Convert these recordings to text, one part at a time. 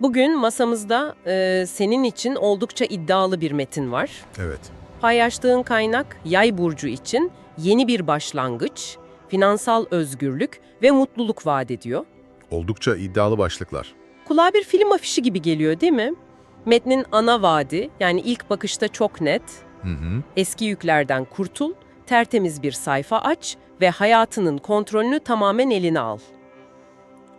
Bugün masamızda e, senin için oldukça iddialı bir metin var. Evet. Paylaştığın kaynak yay burcu için yeni bir başlangıç, finansal özgürlük ve mutluluk vaat ediyor. Oldukça iddialı başlıklar. Kulağa bir film afişi gibi geliyor değil mi? Metnin ana vaadi yani ilk bakışta çok net, Hı hı. eski yüklerden kurtul, tertemiz bir sayfa aç ve hayatının kontrolünü tamamen eline al.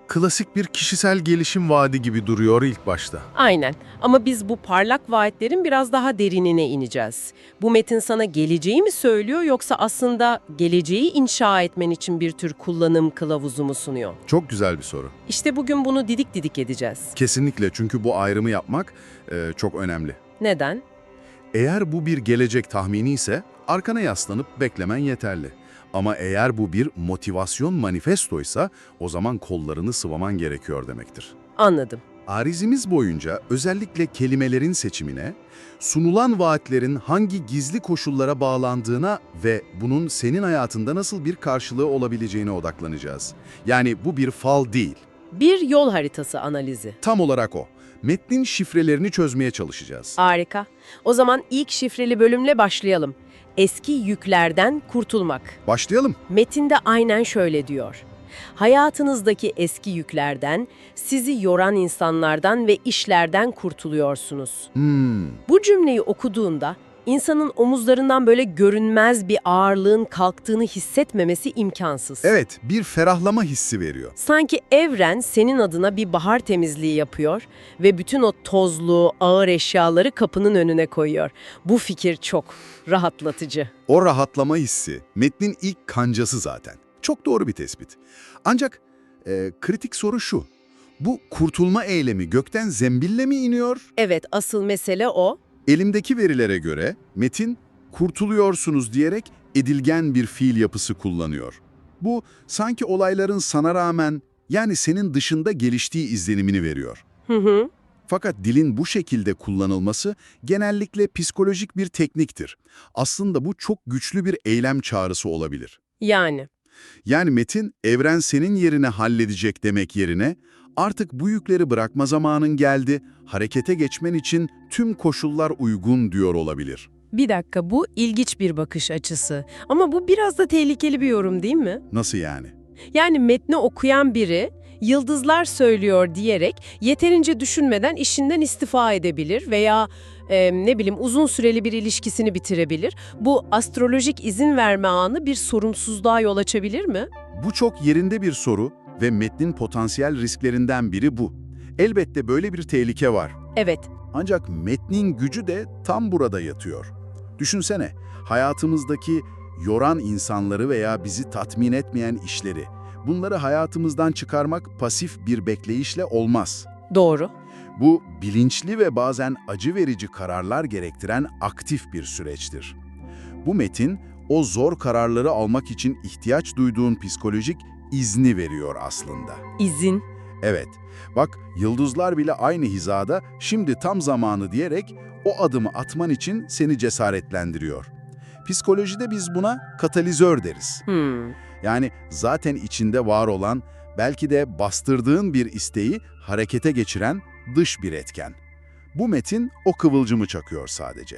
Klasik bir kişisel gelişim vaadi gibi duruyor ilk başta. Aynen ama biz bu parlak vaatlerin biraz daha derinine ineceğiz. Bu metin sana geleceği mi söylüyor yoksa aslında geleceği inşa etmen için bir tür kullanım kılavuzu mu sunuyor? Çok güzel bir soru. İşte bugün bunu didik didik edeceğiz. Kesinlikle çünkü bu ayrımı yapmak e, çok önemli. Neden? Eğer bu bir gelecek tahmini ise arkana yaslanıp beklemen yeterli. Ama eğer bu bir motivasyon manifestoysa o zaman kollarını sıvaman gerekiyor demektir. Anladım. Arizimiz boyunca özellikle kelimelerin seçimine, sunulan vaatlerin hangi gizli koşullara bağlandığına ve bunun senin hayatında nasıl bir karşılığı olabileceğine odaklanacağız. Yani bu bir fal değil. Bir yol haritası analizi. Tam olarak o. Metnin şifrelerini çözmeye çalışacağız. Harika. O zaman ilk şifreli bölümle başlayalım. Eski yüklerden kurtulmak. Başlayalım. Metinde aynen şöyle diyor. Hayatınızdaki eski yüklerden, sizi yoran insanlardan ve işlerden kurtuluyorsunuz. Hmm, Bu cümleyi okuduğunda insanın omuzlarından böyle görünmez bir ağırlığın kalktığını hissetmemesi imkansız. evet bir ferahlama hissi veriyor. Sanki evren senin adına bir bahar temizliği yapıyor ve bütün o tozlu, ağır eşyaları kapının önüne koyuyor. Bu fikir çok rahatlatıcı. O rahatlama hissi metnin ilk kancası zaten. Çok doğru bir tespit. Ancak e, kritik soru şu. Bu kurtulma eylemi gökten zembille mi iniyor? Evet, asıl mesele o. Elimdeki verilere göre metin kurtuluyorsunuz diyerek edilgen bir fiil yapısı kullanıyor. Bu sanki olayların sana rağmen yani senin dışında geliştiği izlenimini veriyor. Hı hı. Fakat dilin bu şekilde kullanılması genellikle psikolojik bir tekniktir. Aslında bu çok güçlü bir eylem çağrısı olabilir. Yani. Yani metin evren senin yerine halledecek demek yerine artık bu yükleri bırakma zamanın geldi, harekete geçmen için tüm koşullar uygun diyor olabilir. Bir dakika bu ilginç bir bakış açısı. Ama bu biraz da tehlikeli bir yorum değil mi? Nasıl yani? Yani metni okuyan biri yıldızlar söylüyor diyerek yeterince düşünmeden işinden istifa edebilir veya e, ne bileyim uzun süreli bir ilişkisini bitirebilir. Bu astrolojik izin verme anı bir sorumsuzluğa yol açabilir mi? Bu çok yerinde bir soru ve metnin potansiyel risklerinden biri bu. Elbette böyle bir tehlike var. Evet, Ancak metnin gücü de tam burada yatıyor. Düşünsene, hayatımızdaki yoran insanları veya bizi tatmin etmeyen işleri, bunları hayatımızdan çıkarmak pasif bir bekleyişle olmaz. doğru. Bu bilinçli ve bazen acı verici kararlar gerektiren aktif bir süreçtir. Bu metin, o zor kararları almak için ihtiyaç duyduğun psikolojik izni veriyor aslında. İzin. Evet, bak yıldızlar bile aynı hizada şimdi tam zamanı diyerek o adımı atman için seni cesaretlendiriyor. Psikolojide biz buna katalizör deriz. Hmm. Yani zaten içinde var olan, belki de bastırdığın bir isteği harekete geçiren dış bir etken. Bu metin o kıvılcımı çakıyor sadece.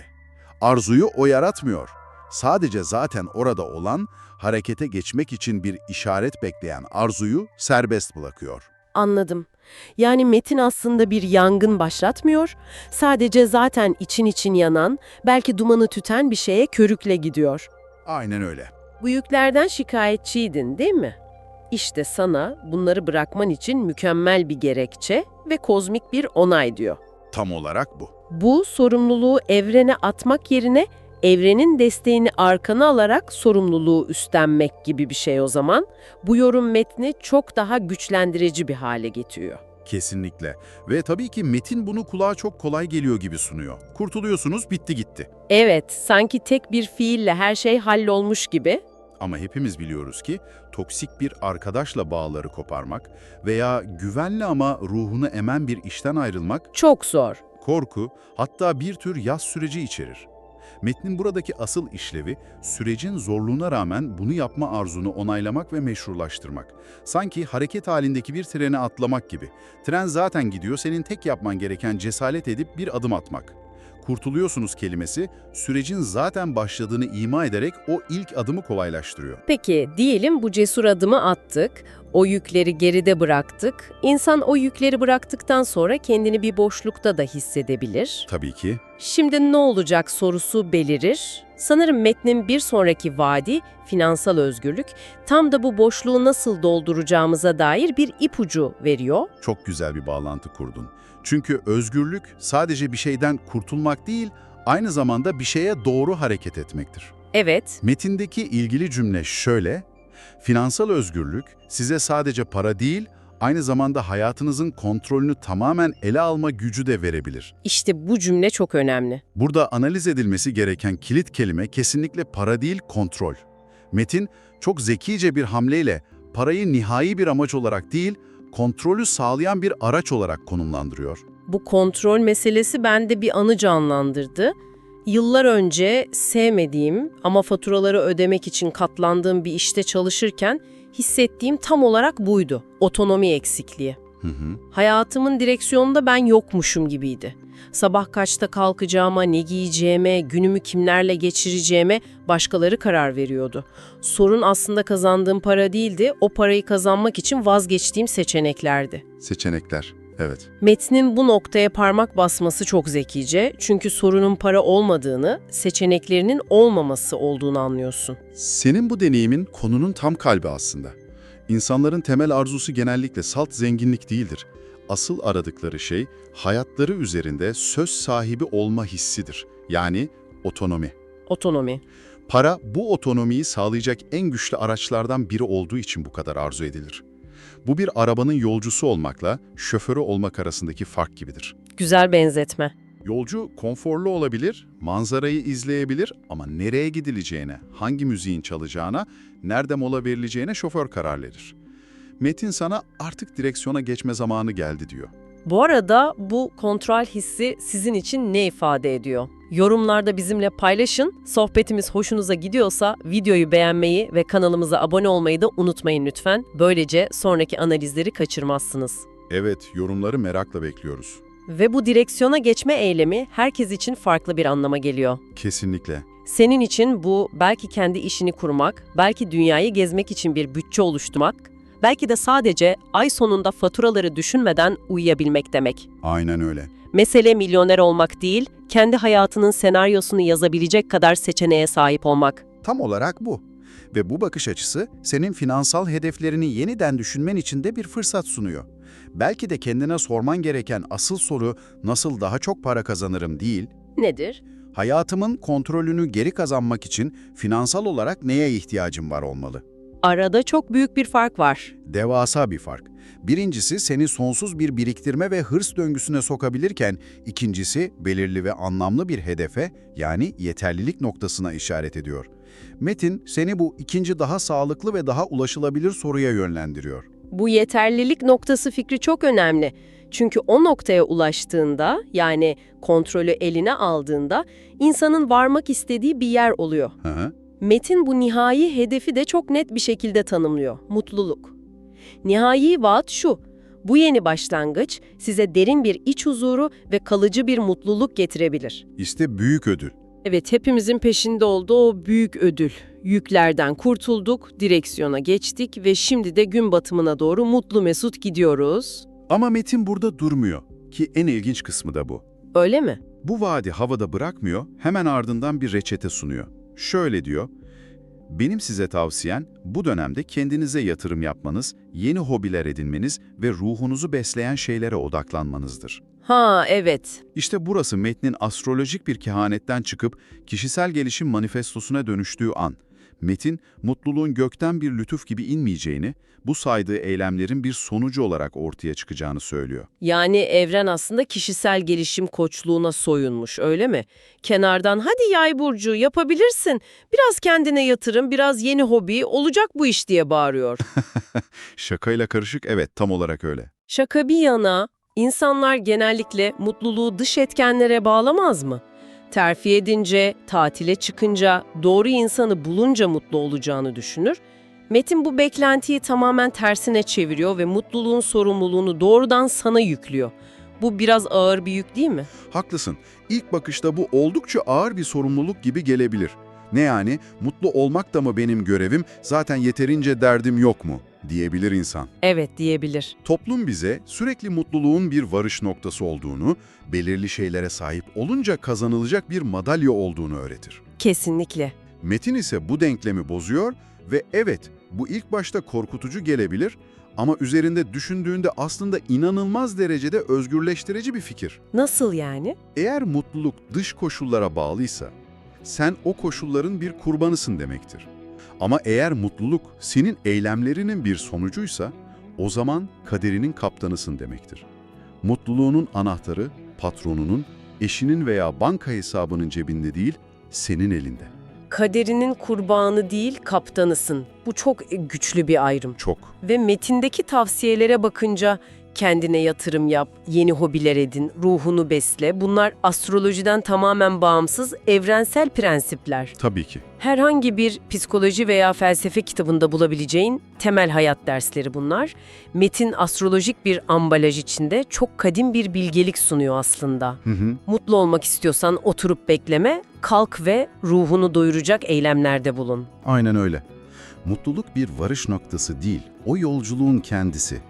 Arzuyu o yaratmıyor. Sadece zaten orada olan, harekete geçmek için bir işaret bekleyen arzuyu serbest bırakıyor. Anladım. Yani metin aslında bir yangın başlatmıyor, sadece zaten için için yanan, belki dumanı tüten bir şeye körükle gidiyor. Aynen öyle. Bu yüklerden şikayetçiydin değil mi? İşte sana bunları bırakman için mükemmel bir gerekçe ve kozmik bir onay diyor. Tam olarak bu. Bu sorumluluğu evrene atmak yerine evrenin desteğini arkana alarak sorumluluğu üstlenmek gibi bir şey o zaman. Bu yorum metni çok daha güçlendirici bir hale getiriyor. Kesinlikle. Ve tabii ki metin bunu kulağa çok kolay geliyor gibi sunuyor. Kurtuluyorsunuz, bitti gitti. Evet, sanki tek bir fiille her şey hallolmuş gibi. Ama hepimiz biliyoruz ki toksik bir arkadaşla bağları koparmak veya güvenli ama ruhunu emen bir işten ayrılmak Çok zor. korku, hatta bir tür yaz süreci içerir. Metnin buradaki asıl işlevi, sürecin zorluğuna rağmen bunu yapma arzunu onaylamak ve meşrulaştırmak. Sanki hareket halindeki bir trene atlamak gibi. Tren zaten gidiyor, senin tek yapman gereken cesaret edip bir adım atmak. Kurtuluyorsunuz kelimesi, sürecin zaten başladığını ima ederek o ilk adımı kolaylaştırıyor. Peki diyelim bu cesur adımı attık, o yükleri geride bıraktık. İnsan o yükleri bıraktıktan sonra kendini bir boşlukta da hissedebilir. Tabii ki. Şimdi ne olacak sorusu belirir. Sanırım metnin bir sonraki vaadi finansal özgürlük tam da bu boşluğu nasıl dolduracağımıza dair bir ipucu veriyor. Çok güzel bir bağlantı kurdun. Çünkü özgürlük sadece bir şeyden kurtulmak değil, aynı zamanda bir şeye doğru hareket etmektir. Evet, Metindeki ilgili cümle şöyle, finansal özgürlük size sadece para değil, aynı zamanda hayatınızın kontrolünü tamamen ele alma gücü de verebilir. işte bu cümle çok önemli. Burada analiz edilmesi gereken kilit kelime kesinlikle para değil, kontrol. Metin çok zekice bir hamleyle parayı nihai bir amaç olarak değil, kontrolü sağlayan bir araç olarak konumlandırıyor. Bu kontrol meselesi bende bir anı canlandırdı. Yıllar önce sevmediğim ama faturaları ödemek için katlandığım bir işte çalışırken hissettiğim tam olarak buydu. Otonomi eksikliği. Hı hı. Hayatımın direksiyonunda ben yokmuşum gibiydi. Sabah kaçta kalkacağıma, ne giyeceğime, günümü kimlerle geçireceğime başkaları karar veriyordu. Sorun aslında kazandığım para değildi, o parayı kazanmak için vazgeçtiğim seçeneklerdi. Seçenekler, evet. Metnin bu noktaya parmak basması çok zekice çünkü sorunun para olmadığını, seçeneklerinin olmaması olduğunu anlıyorsun. Senin bu deneyimin konunun tam kalbi aslında. İnsanların temel arzusu genellikle salt zenginlik değildir. Asıl aradıkları şey hayatları üzerinde söz sahibi olma hissidir. Yani otonomi. Otonomi. Para bu otonomiyi sağlayacak en güçlü araçlardan biri olduğu için bu kadar arzu edilir. Bu bir arabanın yolcusu olmakla şoförü olmak arasındaki fark gibidir. Güzel benzetme. Yolcu konforlu olabilir, manzarayı izleyebilir ama nereye gidileceğine, hangi müziğin çalacağına, nerede mola verileceğine şoför karar verir. Metin sana artık direksiyona geçme zamanı geldi diyor. Bu arada bu kontrol hissi sizin için ne ifade ediyor? Yorumlarda bizimle paylaşın. Sohbetimiz hoşunuza gidiyorsa videoyu beğenmeyi ve kanalımıza abone olmayı da unutmayın lütfen. Böylece sonraki analizleri kaçırmazsınız. Evet, yorumları merakla bekliyoruz. Ve bu direksiyona geçme eylemi herkes için farklı bir anlama geliyor. Kesinlikle. Senin için bu belki kendi işini kurmak, belki dünyayı gezmek için bir bütçe oluşturmak, belki de sadece ay sonunda faturaları düşünmeden uyuyabilmek demek. Aynen öyle. Mesele milyoner olmak değil, kendi hayatının senaryosunu yazabilecek kadar seçeneğe sahip olmak. Tam olarak bu. Ve bu bakış açısı senin finansal hedeflerini yeniden düşünmen için de bir fırsat sunuyor. Belki de kendine sorman gereken asıl soru nasıl daha çok para kazanırım değil, Nedir? hayatımın kontrolünü geri kazanmak için finansal olarak neye ihtiyacım var olmalı? Arada çok büyük bir fark var. Devasa bir fark. Birincisi seni sonsuz bir biriktirme ve hırs döngüsüne sokabilirken, ikincisi belirli ve anlamlı bir hedefe yani yeterlilik noktasına işaret ediyor. Metin seni bu ikinci daha sağlıklı ve daha ulaşılabilir soruya yönlendiriyor. Bu yeterlilik noktası fikri çok önemli. Çünkü o noktaya ulaştığında, yani kontrolü eline aldığında, insanın varmak istediği bir yer oluyor. Hı hı. Metin bu nihai hedefi de çok net bir şekilde tanımlıyor. Mutluluk. Nihai vaat şu. Bu yeni başlangıç size derin bir iç huzuru ve kalıcı bir mutluluk getirebilir. İşte büyük ödül. Evet, hepimizin peşinde olduğu o büyük ödül. Yüklerden kurtulduk, direksiyona geçtik ve şimdi de gün batımına doğru mutlu mesut gidiyoruz. Ama Metin burada durmuyor ki en ilginç kısmı da bu. Öyle mi? Bu vaadi havada bırakmıyor, hemen ardından bir reçete sunuyor. Şöyle diyor, benim size tavsiyen bu dönemde kendinize yatırım yapmanız, yeni hobiler edinmeniz ve ruhunuzu besleyen şeylere odaklanmanızdır. Ha, evet. İşte burası metnin astrolojik bir kehanetten çıkıp kişisel gelişim manifestosuna dönüştüğü an. Metin, mutluluğun gökten bir lütuf gibi inmeyeceğini, bu saydığı eylemlerin bir sonucu olarak ortaya çıkacağını söylüyor. Yani evren aslında kişisel gelişim koçluğuna soyunmuş, öyle mi? Kenardan hadi yay burcu yapabilirsin, biraz kendine yatırım, biraz yeni hobi, olacak bu iş diye bağırıyor. Şakayla karışık evet tam olarak öyle. Şaka bir yana, insanlar genellikle mutluluğu dış etkenlere bağlamaz mı? Terfi edince, tatile çıkınca, doğru insanı bulunca mutlu olacağını düşünür. Metin bu beklentiyi tamamen tersine çeviriyor ve mutluluğun sorumluluğunu doğrudan sana yüklüyor. Bu biraz ağır bir yük değil mi? Haklısın. İlk bakışta bu oldukça ağır bir sorumluluk gibi gelebilir. Ne yani? Mutlu olmak da mı benim görevim? Zaten yeterince derdim yok mu? Diyebilir insan. Evet diyebilir. Toplum bize sürekli mutluluğun bir varış noktası olduğunu, belirli şeylere sahip olunca kazanılacak bir madalya olduğunu öğretir. Kesinlikle. Metin ise bu denklemi bozuyor ve evet bu ilk başta korkutucu gelebilir ama üzerinde düşündüğünde aslında inanılmaz derecede özgürleştirici bir fikir. Nasıl yani? Eğer mutluluk dış koşullara bağlıysa, sen o koşulların bir kurbanısın demektir. Ama eğer mutluluk senin eylemlerinin bir sonucuysa, o zaman kaderinin kaptanısın demektir. Mutluluğunun anahtarı, patronunun, eşinin veya banka hesabının cebinde değil, senin elinde. Kaderinin kurbanı değil, kaptanısın. Bu çok güçlü bir ayrım. Çok. Ve metindeki tavsiyelere bakınca kendine yatırım yap, yeni hobiler edin, ruhunu besle. Bunlar astrolojiden tamamen bağımsız evrensel prensipler. Tabii ki. Herhangi bir psikoloji veya felsefe kitabında bulabileceğin temel hayat dersleri bunlar. Metin astrolojik bir ambalaj içinde çok kadim bir bilgelik sunuyor aslında. Hı hı. Mutlu olmak istiyorsan oturup bekleme, kalk ve ruhunu doyuracak eylemlerde bulun. Aynen öyle. Mutluluk bir varış noktası değil, o yolculuğun kendisi.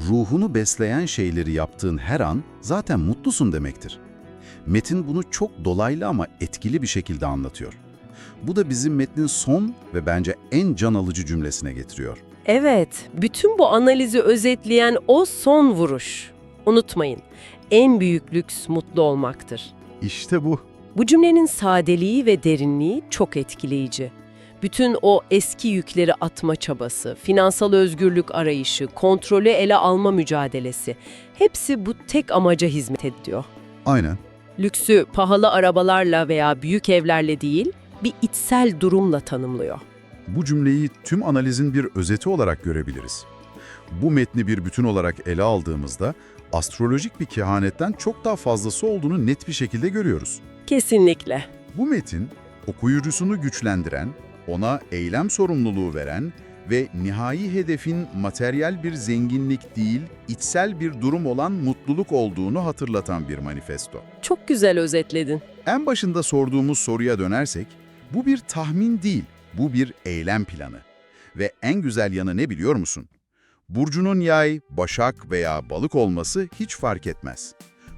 Ruhunu besleyen şeyleri yaptığın her an zaten mutlusun demektir. Metin bunu çok dolaylı ama etkili bir şekilde anlatıyor. Bu da bizim metnin son ve bence en can alıcı cümlesine getiriyor. Evet, bütün bu analizi özetleyen o son vuruş. Unutmayın, en büyük lüks mutlu olmaktır. İşte bu. Bu cümlenin sadeliği ve derinliği çok etkileyici. Bütün o eski yükleri atma çabası, finansal özgürlük arayışı, kontrolü ele alma mücadelesi hepsi bu tek amaca hizmet ediyor. Aynen. Lüksü pahalı arabalarla veya büyük evlerle değil, bir içsel durumla tanımlıyor. Bu cümleyi tüm analizin bir özeti olarak görebiliriz. Bu metni bir bütün olarak ele aldığımızda astrolojik bir kehanetten çok daha fazlası olduğunu net bir şekilde görüyoruz. Kesinlikle. Bu metin, okuyucusunu güçlendiren, ona eylem sorumluluğu veren ve nihai hedefin materyal bir zenginlik değil, içsel bir durum olan mutluluk olduğunu hatırlatan bir manifesto. Çok güzel özetledin. En başında sorduğumuz soruya dönersek, bu bir tahmin değil, bu bir eylem planı. Ve en güzel yanı ne biliyor musun? Burcunun yay, başak veya balık olması hiç fark etmez.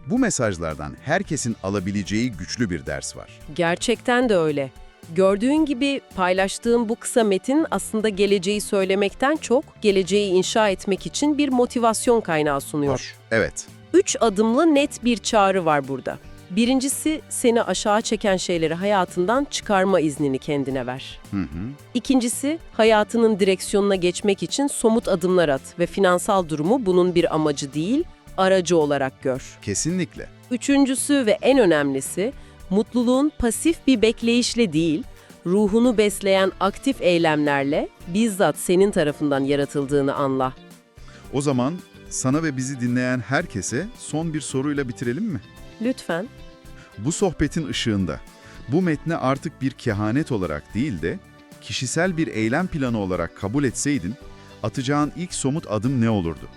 Bu mesajlardan herkesin alabileceği güçlü bir ders var. Gerçekten de öyle. Gördüğün gibi paylaştığım bu kısa metin aslında geleceği söylemekten çok geleceği inşa etmek için bir motivasyon kaynağı sunuyor. Evet, Üç adımlı net bir çağrı var burada. Birincisi seni aşağı çeken şeyleri hayatından çıkarma iznini kendine ver. hı hı, İkincisi hayatının direksiyonuna geçmek için somut adımlar at ve finansal durumu bunun bir amacı değil, aracı olarak gör. kesinlikle. Üçüncüsü ve en önemlisi, mutluluğun pasif bir bekleyişle değil, ruhunu besleyen aktif eylemlerle bizzat senin tarafından yaratıldığını anla. O zaman sana ve bizi dinleyen herkese son bir soruyla bitirelim mi? Lütfen. Bu sohbetin ışığında bu metni artık bir kehanet olarak değil de kişisel bir eylem planı olarak kabul etseydin, atacağın ilk somut adım ne olurdu?